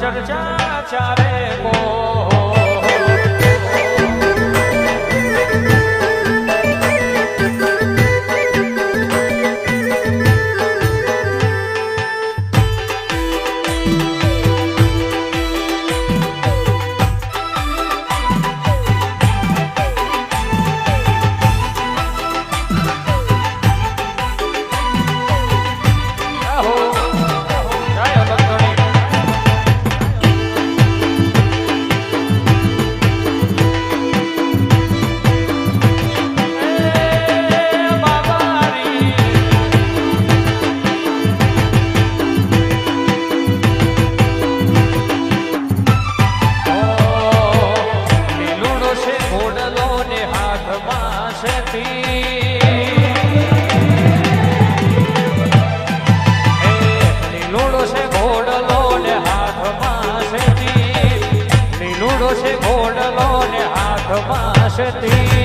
ચર્ચા ચાલે. છે ઘોડલો ને હાથમાં છે